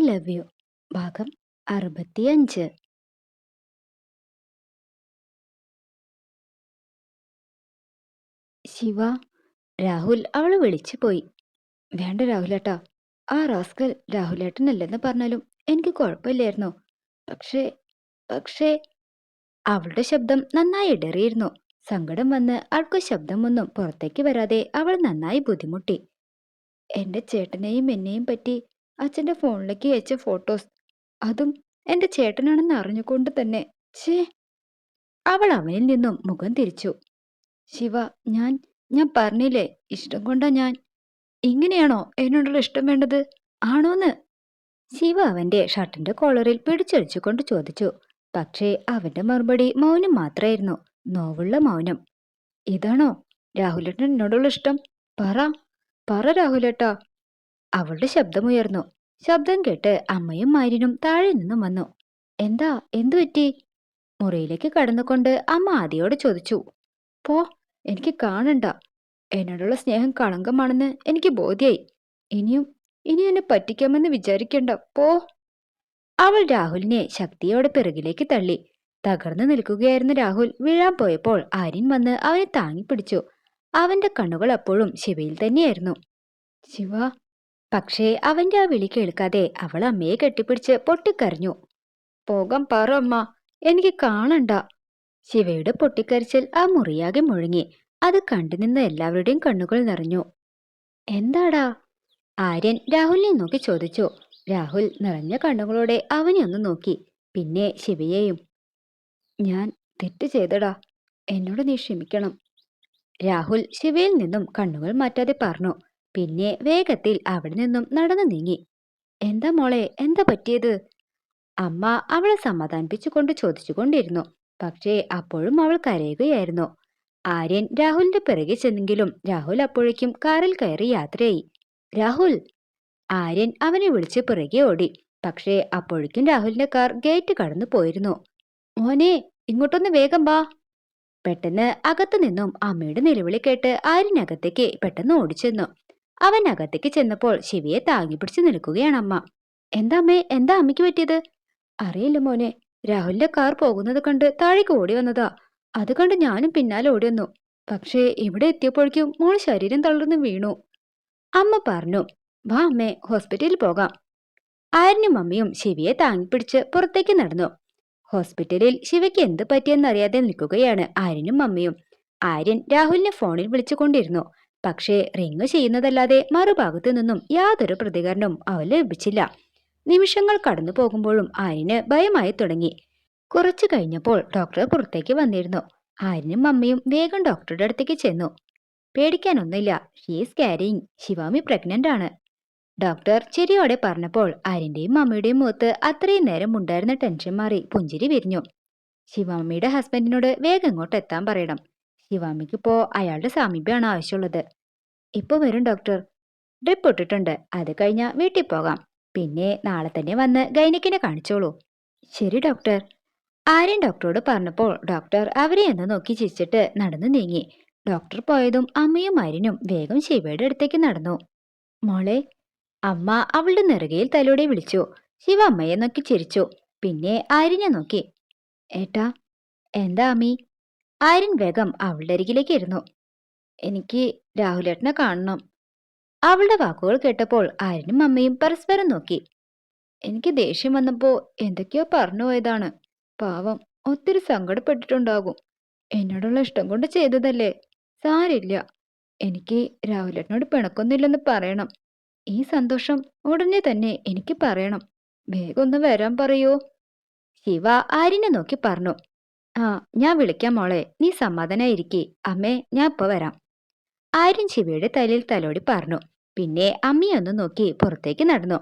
Love you. ഭാഗം അറുപത്തിയഞ്ച്. ശിവ രാഹുൽ അവളെ വിളിച്ചു പോയി. വേണ്ട രാഹുലേട്ടാ ആ റാസ്കൽ രാഹുലേട്ടനല്ലെന്ന് പറഞ്ഞാലും എനിക്ക് കുഴപ്പമില്ലായിരുന്നു. പക്ഷേ പക്ഷേ അവളുടെ ശബ്ദം നന്നായി ഇടറിയിരുന്നു. സങ്കടം വന്ന് അവൾക്ക് ശബ്ദമൊന്നും പുറത്തേക്ക് വരാതെ അവൾ നന്നായി ബുദ്ധിമുട്ടി. എന്റെ ചേട്ടനെയും എന്നെയും പറ്റി അച്ഛന്റെ ഫോണിലേക്ക് അയച്ച ഫോട്ടോസ്. അതും എന്റെ ചേട്ടനാണെന്ന് അറിഞ്ഞുകൊണ്ട് തന്നെ. ഛേ. അവൾ അവനിൽ നിന്നും മുഖം തിരിച്ചു. ശിവ ഞാൻ ഞാൻ പറഞ്ഞില്ലേ ഇഷ്ടം കൊണ്ടാ ഞാൻ. ഇങ്ങനെയാണോ എന്നോടുള്ള ഇഷ്ടം വേണ്ടത്? ആണോന്ന്? ശിവ അവന്റെ ഷർട്ടിന്റെ കോളറിൽ പിടിച്ചടിച്ചുകൊണ്ട് ചോദിച്ചു. പക്ഷേ അവന്റെ മറുപടി മൗനം മാത്രമായിരുന്നു നോവുള്ള മൗനം. ഇതാണോ രാഹുലേട്ടൻ എന്നോടുള്ള ഇഷ്ടം? പറ പറ രാഹുലേട്ടാ. അവളുടെ ശബ്ദമുയർന്നു. ശബ്ദം കേട്ട് അമ്മയും മാര്യനും താഴെ നിന്നും വന്നു. എന്താ? എന്തു പറ്റി? മുറിയിലേക്ക് കടന്നുകൊണ്ട് അമ്മ ആദിയോട് ചോദിച്ചു. പോ എനിക്ക് കാണണ്ട. എന്നോടുള്ള സ്നേഹം കളങ്കമാണെന്ന് എനിക്ക് ബോധ്യായി. ഇനിയും ഇനി എന്നെ പറ്റിക്കാമെന്ന് വിചാരിക്കണ്ട. പോ. അവൾ രാഹുലിനെ ശക്തിയോടെ പിറകിലേക്ക് തള്ളി. തകർന്നു നിൽക്കുകയായിരുന്ന രാഹുൽ വീഴാൻ പോയപ്പോൾ ആര്യൻ വന്ന് അവനെ താങ്ങിപ്പിടിച്ചു. അവന്റെ കണ്ണുകൾ അപ്പോഴും ശിവയിൽ തന്നെയായിരുന്നു. ശിവ പക്ഷേ അവന്റെ ആ വിളി കേൾക്കാതെ അവൾ അമ്മയെ കെട്ടിപ്പിടിച്ച് പൊട്ടിക്കരഞ്ഞു. പോകം പറ അമ്മ എനിക്ക് കാണണ്ട. ശിവയുടെ പൊട്ടിക്കരച്ചിൽ ആ മുറിയാകെ മുഴങ്ങി. അത് കണ്ടുനിന്ന എല്ലാവരുടെയും കണ്ണുകൾ നിറഞ്ഞു. എന്താടാ? ആര്യൻ രാഹുലിനെ നോക്കി ചോദിച്ചു. രാഹുൽ നിറഞ്ഞ കണ്ണുകളോടെ അവനെ ഒന്ന് നോക്കി. പിന്നെ ശിവയെയും ഞാൻ തെറ്റ് ചെയ്തടാ. എന്നോട് നീ ക്ഷമിക്കണം. രാഹുൽ ശിവയിൽ നിന്നും കണ്ണുകൾ മാറ്റാതെ പറഞ്ഞു. പിന്നെ വേഗത്തിൽ അവിടെ നിന്നും നടന്നു നീങ്ങി. എന്താ മോളെ എന്താ പറ്റിയത്? അമ്മ അവളെ സമാധാനിപ്പിച്ചുകൊണ്ട് ചോദിച്ചുകൊണ്ടിരുന്നു. പക്ഷേ അപ്പോഴും അവൾ കരയുകയായിരുന്നു. ആര്യൻ രാഹുലിന്റെ പിറകെ ചെന്നെങ്കിലും രാഹുൽ അപ്പോഴേക്കും കാറിൽ കയറി യാത്രയായി. രാഹുൽ! ആര്യൻ അവനെ വിളിച്ച് പിറകെ ഓടി. പക്ഷേ അപ്പോഴേക്കും രാഹുലിന്റെ കാർ ഗേറ്റ് കടന്നു പോയിരുന്നു. മോനെ ഇങ്ങോട്ടൊന്ന് വേഗം വാ. പെട്ടെന്ന് അകത്തു നിന്നും അമ്മയുടെ നിലവിളി കേട്ട് ആര്യനകത്തേക്ക് പെട്ടെന്ന് ഓടിച്ചെന്നു. അവൻ അകത്തേക്ക് ചെന്നപ്പോൾ ശിവയെ താങ്ങി പിടിച്ചു നിൽക്കുകയാണ് അമ്മ. എന്താ അമ്മേ? എന്താ അമ്മയ്ക്ക് പറ്റിയത്? അറിയില്ല മോനെ. രാഹുലിന്റെ കാർ പോകുന്നത് കണ്ട് താഴേക്ക് ഓടി വന്നതാ. അത് കണ്ട് ഞാനും പിന്നാലെ ഓടി വന്നു. പക്ഷേ ഇവിടെ എത്തിയപ്പോഴേക്കും മോൾ ശരീരം തളർന്ന് വീണു. അമ്മ പറഞ്ഞു വാ അമ്മേ ഹോസ്പിറ്റലിൽ പോകാം. ആരനും അമ്മയും ശിവയെ താങ്ങിപ്പിടിച്ച് പുറത്തേക്ക് നടന്നു. ഹോസ്പിറ്റലിൽ ശിവയ്ക്ക് എന്ത് പറ്റിയെന്നറിയാതെ നിൽക്കുകയാണ് ആര്യനും അമ്മയും. ആര്യൻ രാഹുലിനെ ഫോണിൽ വിളിച്ചുകൊണ്ടിരുന്നു. പക്ഷേ റിങ് ചെയ്യുന്നതല്ലാതെ മറുഭാഗത്തു നിന്നും യാതൊരു പ്രതികരണവും അവന് ലഭിച്ചില്ല. നിമിഷങ്ങൾ കടന്നു പോകുമ്പോഴും ആര്യന് ഭയമായി തുടങ്ങി. കുറച്ചു കഴിഞ്ഞപ്പോൾ ഡോക്ടർ പുറത്തേക്ക് വന്നിരുന്നു. ആര്യനും അമ്മയും വേഗം ഡോക്ടറുടെ അടുത്തേക്ക് ചെന്നു. പേടിക്കാനൊന്നുമില്ല. ഷീസ് ക്യാരിങ് ശിവാമി പ്രഗ്നന്റ് ആണ്. ഡോക്ടർ ചിരിയോടെ പറഞ്ഞപ്പോൾ ആര്യന്റെയും അമ്മയുടെയും മുഖത്ത് അത്രയും നേരം ഉണ്ടായിരുന്ന ടെൻഷൻ മാറി പുഞ്ചിരി വിരിഞ്ഞു. ശിവാമിയുടെ ഹസ്ബൻഡിനോട് വേഗം ഇങ്ങോട്ട് എത്താൻ പറയണം. ശിവാമിക്ക് ഇപ്പോ അയാളുടെ സാമീപ്യമാണ് ആവശ്യമുള്ളത്. ഇപ്പൊ വരും ഡോക്ടർ ഡ്രിപ്പ് ഇട്ടിട്ടുണ്ട്. അത് കഴിഞ്ഞാൽ വീട്ടിൽ പോകാം. പിന്നെ നാളെ തന്നെ വന്ന് ഗൈനിക്കിനെ കാണിച്ചോളൂ. ശരി ഡോക്ടർ ആര്യൻ ഡോക്ടറോട് പറഞ്ഞപ്പോൾ ഡോക്ടർ അവരെ എന്ന് നോക്കി ചിരിച്ചിട്ട് നടന്നു നീങ്ങി. ഡോക്ടർ പോയതും അമ്മയും ആര്യനും വേഗം ശിവയുടെ അടുത്തേക്ക് നടന്നു. മോളെ അമ്മ അവളുടെ നെറുകയിൽ തലോടെ വിളിച്ചു. ശിവ അമ്മയെ നോക്കി ചിരിച്ചു. പിന്നെ ആര്യനെ നോക്കി. ഏട്ടാ എന്താ അമ്മി? ആര്യൻ വേഗം അവളുടെ അരികിലേക്ക് ഇരുന്നു. എനിക്ക് രാഹുലേട്ടനെ കാണണം. അവളുടെ വാക്കുകൾ കേട്ടപ്പോൾ ആര്യനും അമ്മയും പരസ്പരം നോക്കി. എനിക്ക് ദേഷ്യം വന്നപ്പോ എന്തൊക്കെയോ പറഞ്ഞു പോയതാണ്. പാവം ഒത്തിരി സങ്കടപ്പെട്ടിട്ടുണ്ടാകും. എന്നോടുള്ള ഇഷ്ടം കൊണ്ട് ചെയ്തതല്ലേ? സാരില്ല. എനിക്ക് രാഹുലേട്ടനോട് പിണക്കൊന്നുമില്ലെന്ന് പറയണം. ഈ സന്തോഷം ഉടനെ തന്നെ എനിക്ക് പറയണം. വേഗം ഒന്ന് വരാൻ പറയൂ? ശിവ ആര്യനെ നോക്കി പറഞ്ഞു. ആ ഞാൻ വിളിക്കാം മോളെ. നീ സമാധാനായിരിക്കേ. അമ്മേ ഞാൻ ഇപ്പൊ വരാം. ആര്യൻ ശിവയുടെ തലയിൽ തലോടി പറഞ്ഞു പിന്നെ അമ്മയൊന്ന് നോക്കി പുറത്തേക്ക് നടന്നു.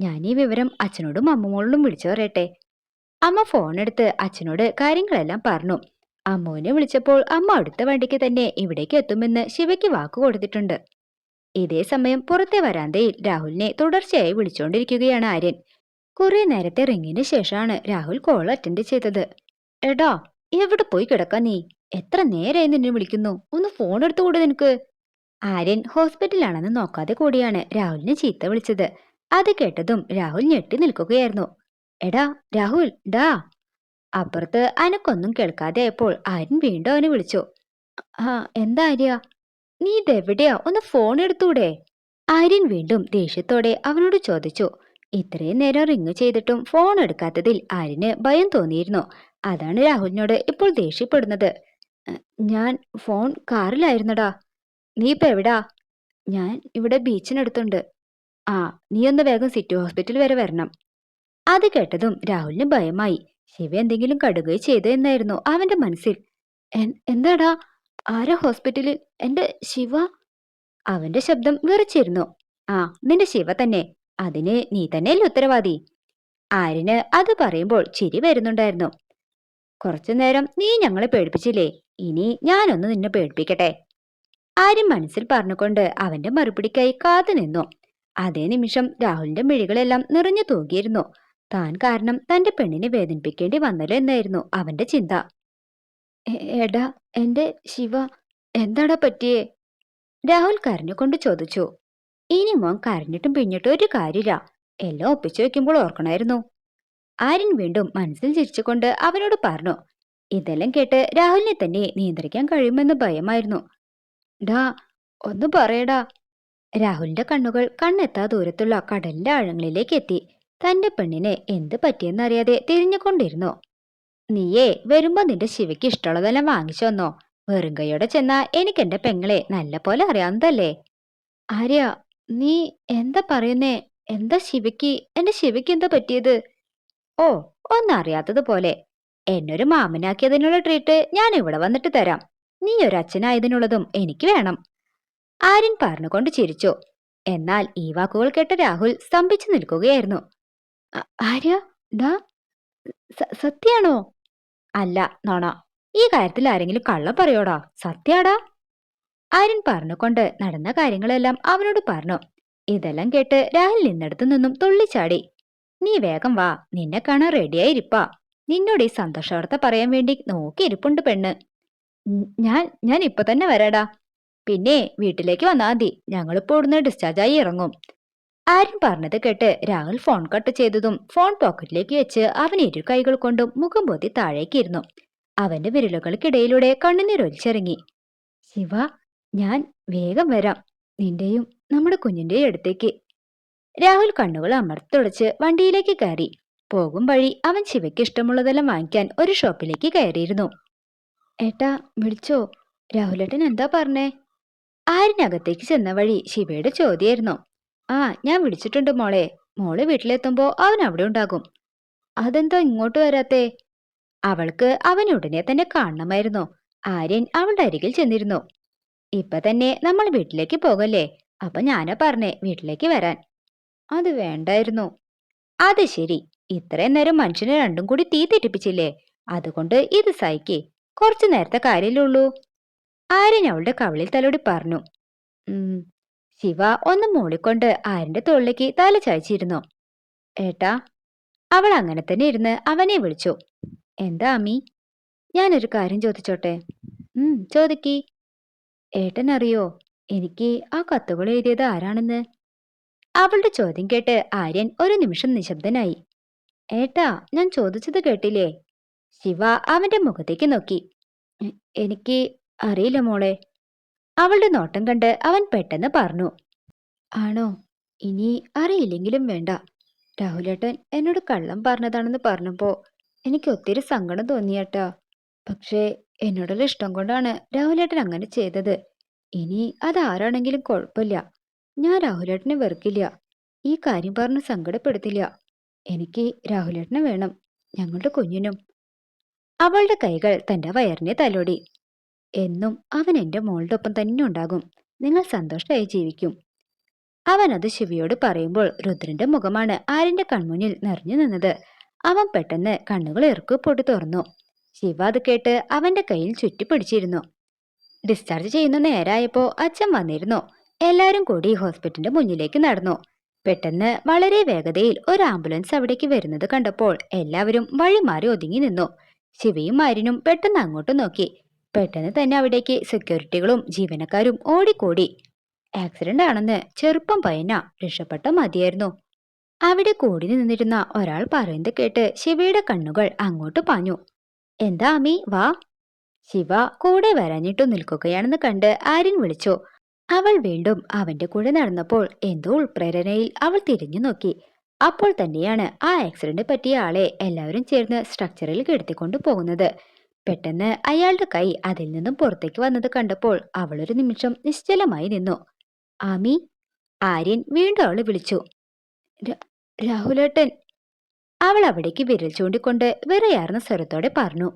ഞാൻ ഈ വിവരം അച്ഛനോടും അമ്മമോളോടും വിളിച്ചു പറയട്ടെ. അമ്മ ഫോണെടുത്ത് അച്ഛനോട് കാര്യങ്ങളെല്ലാം പറഞ്ഞു. അമ്മുവിനെ വിളിച്ചപ്പോൾ അമ്മ അടുത്ത വണ്ടിക്ക് തന്നെ ഇവിടേക്ക് എത്തുമെന്ന് ശിവയ്ക്ക് വാക്ക് കൊടുത്തിട്ടുണ്ട്. ഇതേ സമയം പുറത്തെ വരാന്തയിൽ രാഹുലിനെ തുടർച്ചയായി വിളിച്ചുകൊണ്ടിരിക്കുകയാണ് ആര്യൻ. കുറെ നേരത്തെ റിങ്ങിന് ശേഷമാണ് രാഹുൽ കോൾ അറ്റൻഡ് ചെയ്തത്. എടാ എവിടെ പോയി കിടക്കാ നീ? എത്ര നേരമായി നിന്നെ വിളിക്കുന്നു. ഒന്ന് ഫോൺ എടുത്തുകൂടെ നിനക്ക്. ആര്യൻ ഹോസ്പിറ്റലാണെന്ന് നോക്കാതെ കൂടിയാണ് രാഹുലിനെ ചീത്ത വിളിച്ചത്. അത് കേട്ടതും രാഹുൽ ഞെട്ടി നിൽക്കുകയായിരുന്നു. എടാ രാഹുൽ ഡാ. അപ്പുറത്ത് അനക്കൊന്നും കേൾക്കാതെ ആയപ്പോൾ ആര്യൻ വീണ്ടും അവനെ വിളിച്ചു. ആ എന്താ ആര്യ? നീ ഇതെവിടെയാ? ഒന്ന് ഫോൺ എടുത്തൂടെ ആര്യൻ വീണ്ടും ദേഷ്യത്തോടെ അവനോട് ചോദിച്ചു. ഇത്രയും നേരം റിങ് ചെയ്തിട്ടും ഫോൺ എടുക്കാത്തതിൽ ആര്യന് ഭയം തോന്നിയിരുന്നു. അതാണ് രാഹുലിനോട് ഇപ്പോൾ ദേഷ്യപ്പെടുന്നത്. "അഹ്, ഞാൻ ഫോൺ കാറിലായിരുന്നടാ. നീ ഇപ്പൊ എവിടാ? ഞാൻ ഇവിടെ ബീച്ചിനടുത്തുണ്ട്. ആ നീ ഒന്ന് വേഗം സിറ്റി ഹോസ്പിറ്റൽ വരെ വരണം. അത് കേട്ടതും രാഹുലിന് ഭയമായി. ശിവ എന്തെങ്കിലും കടുകയോ ചെയ്തു എന്നായിരുന്നു അവന്റെ മനസ്സിൽ. എന്താടാ? ആരാ ഹോസ്പിറ്റലിൽ? എന്റെ ശിവ? അവന്റെ ശബ്ദം വിറച്ചിരുന്നു. ആ നിന്റെ ശിവ തന്നെ. അതിന് നീ തന്നെയല്ലേ ഉത്തരവാദി? ആരിന് അത് പറയുമ്പോൾ ചിരി വരുന്നുണ്ടായിരുന്നു. കുറച്ചു നേരം നീ ഞങ്ങളെ പേടിപ്പിച്ചില്ലേ? ഇനി ഞാനൊന്ന് നിന്നെ പേടിപ്പിക്കട്ടെ. ആര്യം മനസ്സിൽ പറഞ്ഞുകൊണ്ട് അവന്റെ മറുപടിക്കായി കാത്തു നിന്നു. അതേ നിമിഷം രാഹുലിന്റെ മിഴികളെല്ലാം നിറഞ്ഞു തൂകിയിരുന്നു. താൻ കാരണം തന്റെ പെണ്ണിനെ വേദനിപ്പിക്കേണ്ടി വന്നല്ലോ എന്നായിരുന്നു അവന്റെ ചിന്ത. എടാ എന്റെ ശിവ എന്താടാ പറ്റിയേ? രാഹുൽ കരഞ്ഞുകൊണ്ട് ചോദിച്ചു. ഇനി മോൻ കരഞ്ഞിട്ടും പിന്നിട്ടും ഒരു കാര്യമില്ല. എല്ലാം ഒപ്പിച്ചു വെക്കുമ്പോൾ ഓർക്കണമായിരുന്നു. ആര്യൻ വീണ്ടും മനസ്സിൽ ചിരിച്ചുകൊണ്ട് അവനോട് പറഞ്ഞു ഇതെല്ലാം കേട്ട് രാഹുലിനെ തന്നെ നിയന്ത്രിക്കാൻ കഴിയുമെന്ന് ഭയമായിരുന്നു. ഡാ ഒന്ന് പറയടാ. രാഹുലിന്റെ കണ്ണുകൾ കണ്ണെത്താ ദൂരത്തുള്ള കടലിന്റെ ആഴങ്ങളിലേക്ക് എത്തി. തന്റെ പെണ്ണിനെ എന്ത് പറ്റിയെന്നറിയാതെ തിരിഞ്ഞുകൊണ്ടിരുന്നു. നീയേ വരുമ്പോ നിന്റെ ശിവയ്ക്ക് ഇഷ്ടമുള്ളതെല്ലാം വാങ്ങിച്ചു വന്നോ വെറും കൈയോടെ ചെന്നാ എനിക്ക് എന്റെ പെങ്ങളെ നല്ല പോലെ അറിയാവുന്നതല്ലേ? ആര്യ നീ എന്താ പറയുന്നേ? എന്താ ശിവയ്ക്ക് എന്റെ ശിവയ്ക്ക് എന്താ പറ്റിയത്? ഓ ഒന്നറിയാത്തതുപോലെ. എന്നൊരു മാമനാക്കിയതിനുള്ള ട്രീറ്റ് ഞാൻ ഇവിടെ വന്നിട്ട് തരാം. നീ ഒരു അച്ഛനായതിനുള്ളതും എനിക്ക് വേണം. ആര്യൻ പറഞ്ഞുകൊണ്ട് ചിരിച്ചു. എന്നാൽ ഈ വാക്കുകൾ കേട്ട രാഹുൽ സ്തംഭിച്ചു നിൽക്കുകയായിരുന്നു. "അ- ആര്യ സത്യാണോ? അല്ല നോണ ഈ കാര്യത്തിൽ ആരെങ്കിലും കള്ളം പറയോടാ? സത്യാടാ? ആര്യൻ പറഞ്ഞുകൊണ്ട് നടന്ന കാര്യങ്ങളെല്ലാം അവനോട് പറഞ്ഞു. ഇതെല്ലാം കേട്ട് രാഹുൽ നിന്നിടത്തു നിന്നും തുള്ളിച്ചാടി. നീ വേഗം വാ. നിന്നെ കാണാൻ റെഡിയായിരിപ്പാ. നിന്നോട് ഈ സന്തോഷവാർത്ത പറയാൻ വേണ്ടി നോക്കിയിരിപ്പുണ്ട് പെണ്ണ്. ഞാൻ ഞാൻ ഇപ്പൊ തന്നെ വരാടാ. പിന്നെ വീട്ടിലേക്ക് വന്നാ മതി. ഞങ്ങളിപ്പോ ഇവിടുന്ന് ഡിസ്ചാർജ് ആയി ഇറങ്ങും. ആരും പറഞ്ഞത് കേട്ട് രാഹുൽ ഫോൺ കട്ട് ചെയ്തതും ഫോൺ പോക്കറ്റിലേക്ക് വെച്ച് അവൻ ഇരു കൈകൾ കൊണ്ടും മുഖം പൊത്തി താഴേക്കിരുന്നു അവന്റെ വിരലുകൾക്കിടയിലൂടെ കണ്ണുനീർ ഒലിച്ചിറങ്ങി. ശിവ ഞാൻ വേഗം വരാം. നിന്റെയും നമ്മുടെ കുഞ്ഞിന്റെയും അടുത്തേക്ക്. രാഹുൽ കണ്ണുകൾ അമർത്തുടച്ച് വണ്ടിയിലേക്ക് കയറി. പോകും വഴി അവൻ ശിവയ്ക്ക് ഇഷ്ടമുള്ളതെല്ലാം വാങ്ങിക്കാൻ ഒരു ഷോപ്പിലേക്ക് കയറിയിരുന്നു. ഏട്ടാ വിളിച്ചോ? രാഹുലേട്ടൻ എന്താ പറഞ്ഞേ? ആരിനകത്തേക്ക് ചെന്ന വഴി ശിവയുടെ ചോദ്യമായിരുന്നു. ആ ഞാൻ വിളിച്ചിട്ടുണ്ട് മോളെ. മോൾ വീട്ടിലെത്തുമ്പോ അവൻ അവിടെ ഉണ്ടാകും. അതെന്താ ഇങ്ങോട്ട് വരാത്തേ? അവൾക്ക് അവൻ ഉടനെ തന്നെ കാണണമായിരുന്നു. ആര്യൻ അവളുടെ അരികിൽ ചെന്നിരുന്നു. ഇപ്പൊ തന്നെ നമ്മൾ വീട്ടിലേക്ക് പോകല്ലേ? അപ്പൊ ഞാനാ പറഞ്ഞേ വീട്ടിലേക്ക് വരാൻ. അത് വേണ്ടായിരുന്നു. അത് ശരി. ഇത്രയും നേരം മനുഷ്യനെ രണ്ടും കൂടി തീ തെറ്റിപ്പിച്ചില്ലേ? അതുകൊണ്ട് ഇത് സഹിക്കേ. കുറച്ചു നേരത്തെ കാര്യമല്ലേ ഉള്ളൂ. ആര്യൻ അവളുടെ കവിളിൽ തലോടി പറഞ്ഞു. ശിവ ഒന്ന് മൂളിക്കൊണ്ട് ആര്യന്റെ തോളിലേക്ക് തല ചായച്ചിരുന്നു. ഏട്ടാ അവൾ അങ്ങനെ തന്നെ ഇരുന്ന് അവനെ വിളിച്ചു. എന്താ അമ്മി? ഞാനൊരു കാര്യം ചോദിച്ചോട്ടെ? ഉം ചോദിക്കി. ഏട്ടനറിയോ? എനിക്ക് ആ കത്തുകൾ എഴുതിയത് ആരാണെന്ന്? അവളുടെ ചോദ്യം കേട്ട് ആര്യൻ ഒരു നിമിഷം നിശബ്ദനായി. ഏട്ടാ ഞാൻ ചോദിച്ചത് കേട്ടില്ലേ? ശിവ അവന്റെ മുഖത്തേക്ക് നോക്കി. എനിക്ക് അറിയില്ല മോളെ. അവളുടെ നോട്ടം കണ്ട് അവൻ പെട്ടെന്ന് പറഞ്ഞു ആണോ? ഇനി അറിയില്ലെങ്കിലും വേണ്ട. രാഹുലേട്ടൻ എന്നോട് കള്ളം പറഞ്ഞതാണെന്ന് പറഞ്ഞപ്പോ എനിക്ക് ഒത്തിരി സങ്കടം തോന്നിയേട്ടാ. പക്ഷേ എന്നോടുള്ള ഇഷ്ടം കൊണ്ടാണ് രാഹുലേട്ടൻ അങ്ങനെ ചെയ്തത്. ഇനി അതാരാണെങ്കിലും കുഴപ്പമില്ല. ഞാൻ രാഹുലേട്ടനെ വെറുക്കില്ല. ഈ കാര്യം പറഞ്ഞ് സങ്കടപ്പെടുത്തില്ല. എനിക്ക് രാഹുലേട്ടനെ വേണം ഞങ്ങളുടെ കുഞ്ഞിനും. അവളുടെ കൈകൾ തന്റെ വയറിനെ തലോടി. എന്നും അവൻ എന്റെ മോളുടെ ഒപ്പം തന്നെ ഉണ്ടാകും. നിങ്ങൾ സന്തോഷമായി ജീവിക്കും. അവൻ അത് ശിവയോട് പറയുമ്പോൾ രുദ്രന്റെ മുഖമാണ് ആര്യന്റെ കൺമുന്നിൽ നിറഞ്ഞു നിന്നത്. അവൻ പെട്ടെന്ന് കണ്ണുകൾ ഇറുക്കു പൊട്ടി തുറന്നു. ശിവ അത് കേട്ട് അവന്റെ കയ്യിൽ ചുറ്റിപ്പിടിച്ചിരുന്നു. ഡിസ്ചാർജ് ചെയ്യുന്ന നേരായപ്പോ അച്ഛൻ വന്നിരുന്നു. എല്ലാരും കൂടി ഹോസ്പിറ്റലിന്റെ മുന്നിലേക്ക് നടന്നു. പെട്ടെന്ന് വളരെ വേഗതയിൽ ഒരു ആംബുലൻസ് അവിടേക്ക് വരുന്നത് കണ്ടപ്പോൾ എല്ലാവരും വഴി മാറി ഒതുങ്ങി നിന്നു. ശിവയും മാരിനും പെട്ടെന്ന് അങ്ങോട്ട് നോക്കി. പെട്ടെന്ന് തന്നെ അവിടേക്ക് സെക്യൂരിറ്റികളും ജീവനക്കാരും ഓടിക്കൂടി. ആക്സിഡന്റ് ആണെന്ന് ചെറുപ്പം പയ്യന രക്ഷപ്പെട്ട മതിയായിരുന്നു. അവിടെ കൂടി നിന്നിരുന്ന ഒരാൾ പറയുന്നത് കേട്ട് ശിവയുടെ കണ്ണുകൾ അങ്ങോട്ട് പാഞ്ഞു. എന്താ അമ്മി വാ. ശിവ കൂടെ വരാഞ്ഞിട്ടു നിൽക്കുകയാണെന്ന് കണ്ട് ആര്യൻ വിളിച്ചു. അവൾ വീണ്ടും അവന്റെ കൂടെ നടന്നപ്പോൾ എന്തോ ഉൾപ്രേരണയിൽ അവൾ തിരിഞ്ഞു നോക്കി. അപ്പോൾ തന്നെയാണ് ആ ആക്സിഡന്റ് പറ്റിയ ആളെ എല്ലാവരും ചേർന്ന് സ്ട്രക്ചറിൽ കെടുത്തിക്കൊണ്ടു പോകുന്നത്. പെട്ടെന്ന് അയാളുടെ കൈ അതിൽ നിന്നും പുറത്തേക്ക് വന്നത് കണ്ടപ്പോൾ അവളൊരു നിമിഷം നിശ്ചലമായി നിന്നു. ആമി ആര്യൻ വീണ്ടും അവളെ വിളിച്ചു. "ര- രാഹുലേട്ടൻ. അവൾ അവിടേക്ക് വിരൽ ചൂണ്ടിക്കൊണ്ട് വിറയാർന്ന സ്വരത്തോടെ പറഞ്ഞു.